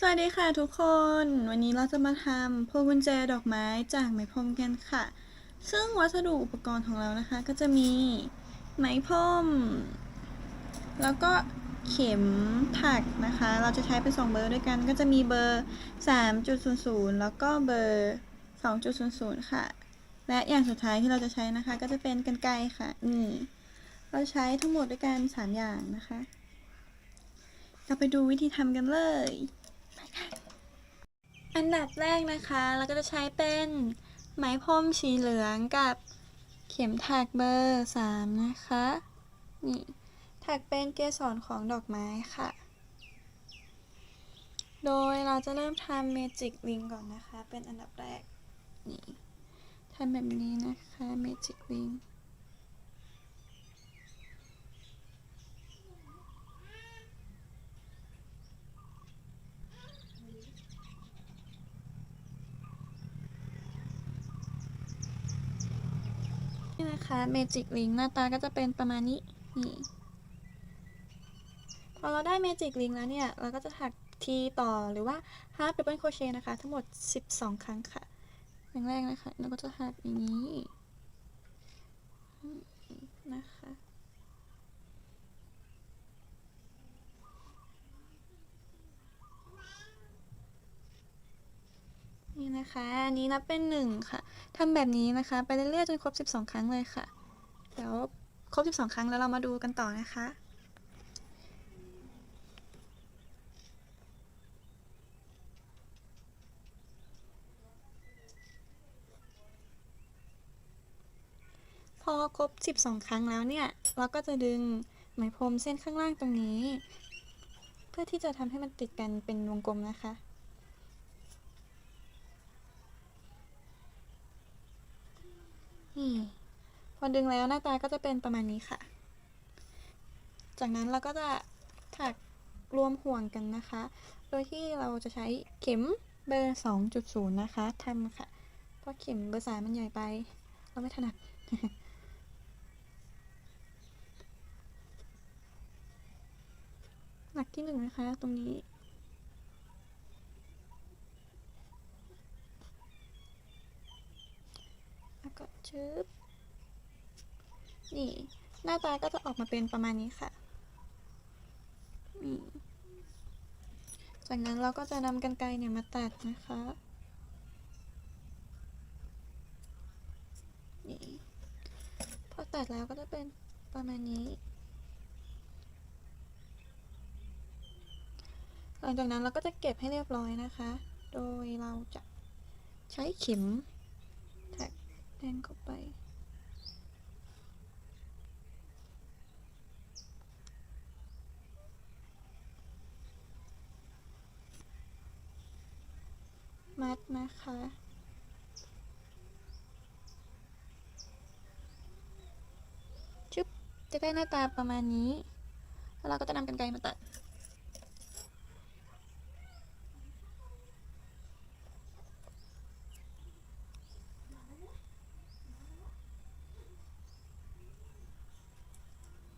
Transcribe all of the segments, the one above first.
สวัสดีค่ะทุกคน วันนี้เราจะมาทำพวงกุญแจดอกไม้จากไหมพรมกันค่ะ ซึ่งวัสดุอุปกรณ์ของเรานะคะ ก็จะมีไหมพรมแล้วก็เข็มถักนะคะ เราจะใช้เป็นสองเบอร์ด้วยกัน ก็จะมีเบอร์ 3.00 แล้วก็เบอร์ 2.00 ค่ะ และอย่างสุดท้ายที่เราจะใช้นะคะ ก็จะเป็นกันไกค่ะนี่เราใช้ทั้งหมดด้วยกัน 3 อย่างนะคะ เราไปดูวิธีทำกันเลย อันดับแรกนะคะเราก็จะใช้เป็นไหมพรมสีเหลืองกับเข็มถักเบอร์สามนะคะนี่ถักเป็นเกสรของดอกไม้ค่ะ โดยเราจะเริ่มทำเมจิกลิงก่อนนะคะ เป็นอันดับแรกนี่ทำแบบนี้นะคะเมจิกลิง นะคะเมจิกลิงหน้าตาก็จะเป็นประมาณนี้นี่พอเราได้เมจิกลิงแล้วเนี่ย เราก็จะถักทีต่อหรือว่า half double crochet นะคะ ทั้งหมด 12 ครั้งค่ะอย่างแรกนะคะเราก็จะถักอย่างนี้นะคะนี่นะคะ อันนี้นับเป็นหนึ่งค่ะ ทำแบบนี้นะคะ ไปเรื่อยๆจนครบ 12 ครั้งเลยค่ะ เดี๋ยวครบ 12 ครั้งแล้วเรามาดูกันต่อนะคะพอครบ 12 ครั้งแล้วเนี่ย เราก็จะดึงไหมพรมเส้นข้างล่างตรงนี้ เพื่อที่จะทำให้มันติดกันเป็นวงกลมนะคะ พอดึงแล้วหน้าตาก็จะเป็นประมาณนี้ค่ะ จากนั้นเราก็จะถักรวมห่วงกันนะคะ โดยที่เราจะใช้เข็มเบอร์ 2.0 นะคะทำค่ะ เพราะเข็มเบอร์สามมันใหญ่ไป เราไม่ถนัด หลักที่หนึ่งนะคะ ตรงนี้ แล้ว ก็ชึบนี่หน้าตาก็จะออกมาเป็นประมาณนี้ค่ะนี่จากนั้นเราก็จะนำกันไกรเนี่ยมาตัดนะคะนี่พอตัดแล้วก็จะเป็นประมาณนี้ หลังจากนั้นเราก็จะเก็บให้เรียบร้อยนะคะ โดยเราจะใช้เข็ม แทงเข้าไป มัดนะคะชึบจะได้หน้าตาประมาณนี้ แล้วเราก็จะนำกันไกรมาตัด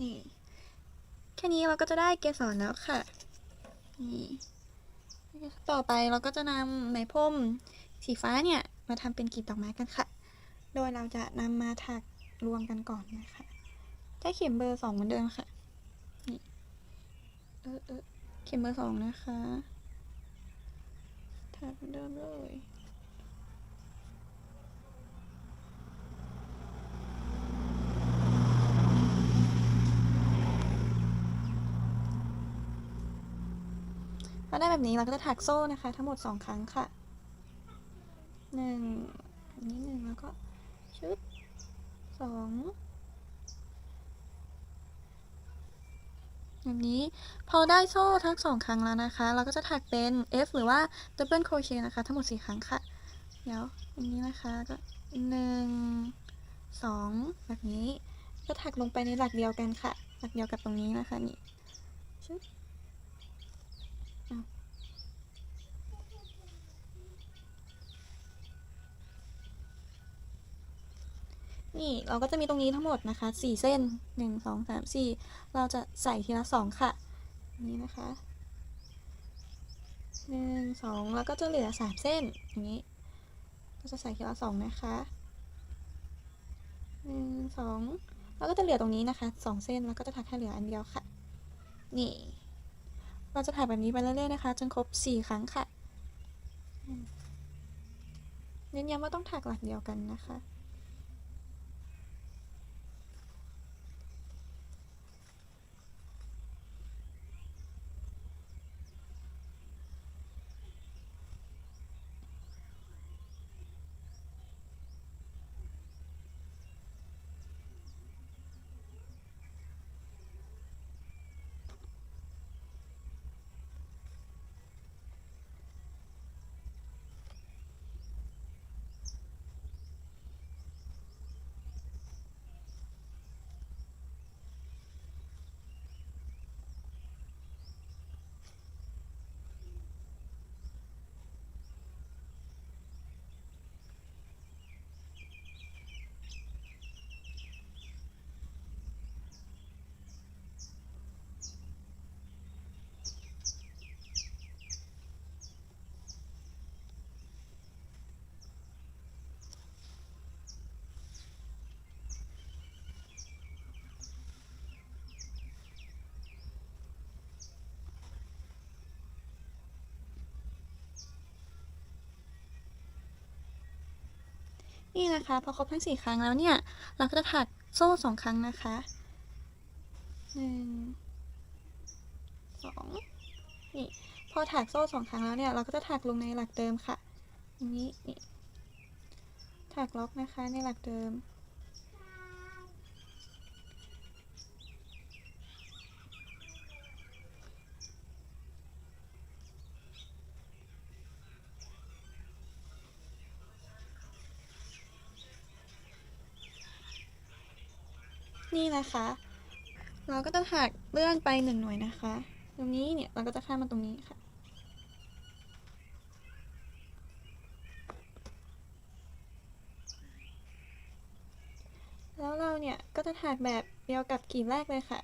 นี่ แค่นี้เราก็จะได้เกสรแล้วค่ะนี่ต่อไปเราก็จะนำไหมพรมสีฟ้าเนี่ย มาทำเป็นกลีบดอกไม้กันค่ะ โดยเราจะนำมาถักรวมกันก่อนนะคะใช้เข็มเบอร์สองเหมือนเดิมค่ะนี่เออเออเข็มเบอร์สองนะคะถักเหมือนเดิมเลย อได้แบบนี้เราก็จะถักโซ่นะคะทั้งหมดสองครั้งค่ะหนึ่งอันนี้หนึ่งแล้วก็ชึบสองแบบนี้พอได้โซ่ทั้งสองครั้งแล้วนะคะ เราก็จะถักเป็น F หรือว่า double crochet นะคะ ทั้งหมดสี่ครั้งค่ะ เดี๋ยวอันนี้นะคะก็หนึ่งสองแบบนี้ก็ถักลงไปในหลักเดียวกันค่ะ หลักเดียวกับตรงนี้นะคะนี่ชึบ นี่เราก็จะมีตรงนี้ทั้งหมดนะคะสี่เส้นหนึ่งสองสามสี่เราจะใส่ทีละสองค่ะ นี้นะคะหนึ่งสองแล้วก็จะเหลือสามเส้นอย่างนี้ก็จะใส่ทีละสองนะคะหนึ่งสองแล้วก็จะเหลือตรงนี้นะคะสองเส้นแล้วก็จะถักให้เหลืออันเดียวค่ะ นี่ เราจะถักแบบนี้ไปเรื่อยๆนะคะจนครบสี่ครั้งค่ะเน้นย้ำว่าต้องถักหลักเดียวกันนะคะ นี่นะคะพอครบทั้งสี่ครั้งแล้วเนี่ย เราก็จะถักโซ่สองครั้งนะคะหนึ่งสองนี่พอถักโซ่สองครั้งแล้วเนี่ย เราก็จะถักลงในหลักเดิมค่ะอย่างนี้นี่ถักล็อกนะคะในหลักเดิม นี่นะคะ เราก็จะถักเลื่อนไปหนึ่งหน่วยนะคะ ตรงนี้เนี่ยเราก็จะข้ามมาตรงนี้ค่ะ แล้วเราเนี่ยก็จะถักแบบเดียวกับกลีบแรกเลยค่ะ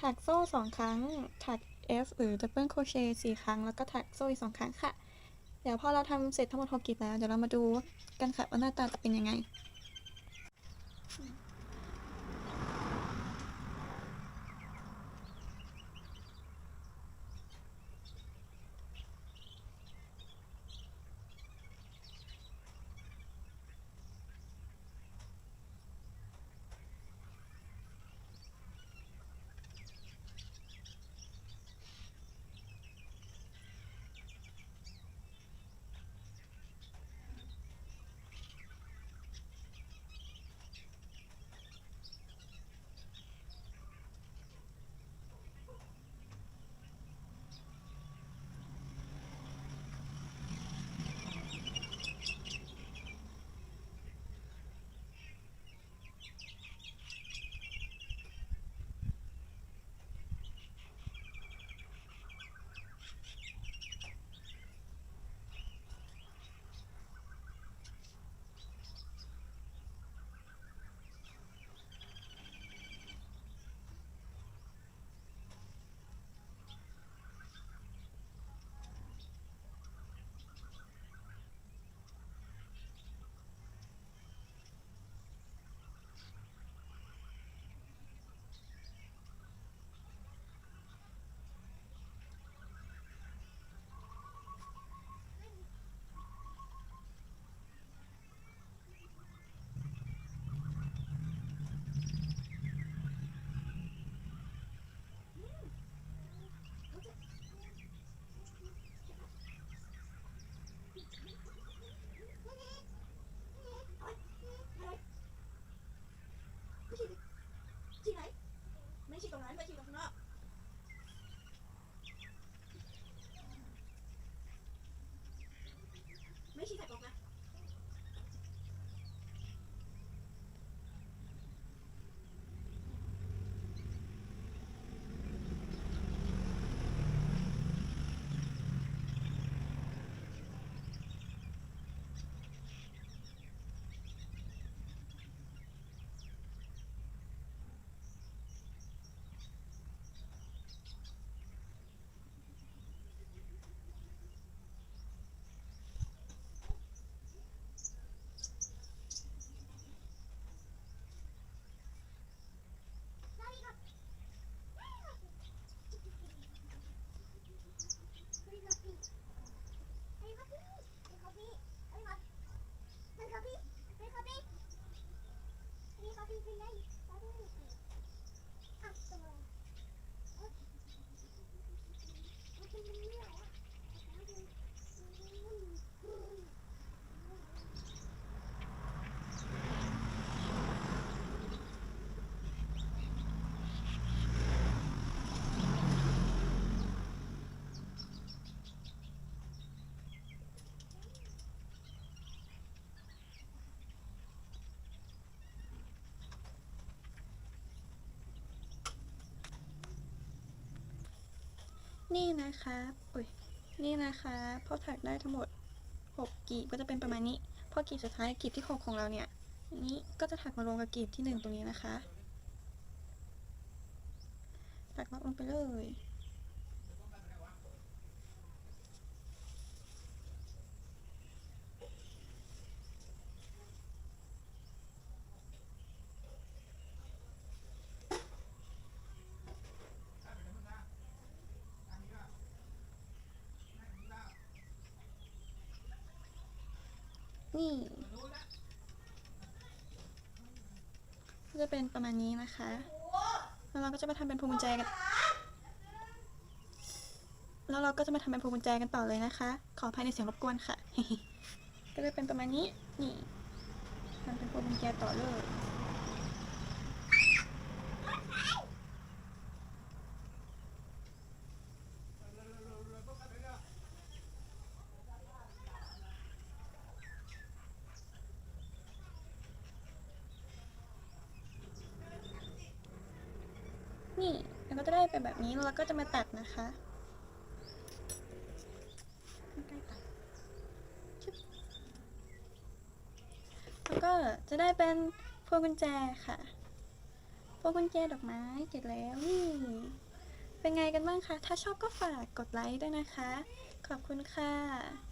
ถักโซ่สองครั้ง ถัก F หรือ double crochet สี่ครั้ง แล้วก็ถักโซ่อีกสองครั้งค่ะ เดี๋ยวพอเราทำเสร็จทั้งหมดหกกลีบแล้ว เดี๋ยวเรามาดูกันค่ะว่าหน้าตาจะเป็นยังไง นี่นะคะอุ้ยนี่นะคะพอถักได้ทั้งหมด 6กีบก็จะเป็นประมาณนี้ พอกีบสุดท้ายกีบที่ 6 ของเราเนี่ยนี้ก็จะถักมาลงกับกีบที่หนึ่งตรงนี้นะคะ ถักล็อกลงไปเลย นี่ก็จะเป็นประมาณนี้นะคะ แล้วเราก็จะมาทำเป็นพวงกุญแจกัน แล้วเราก็จะมาทำเป็นพวงกุญแจกันต่อเลยนะคะ ขออภัยในเสียงรบกวนค่ะ ก็จะเป็นประมาณนี้ นี่ทำเป็นพวงกุญแจต่อเลย นี่แล้วก็จะได้เป็นแบบนี้แล้วเราก็จะมาตัดนะคะใกล้ๆตัดแล้วก็จะได้เป็นพวงกุญแจค่ะ พวงกุญแจดอกไม้เสร็จแล้วนี่เป็นไงกันบ้างคะ ถ้าชอบก็ฝากกดไลค์ด้วยนะคะ ขอบคุณค่ะ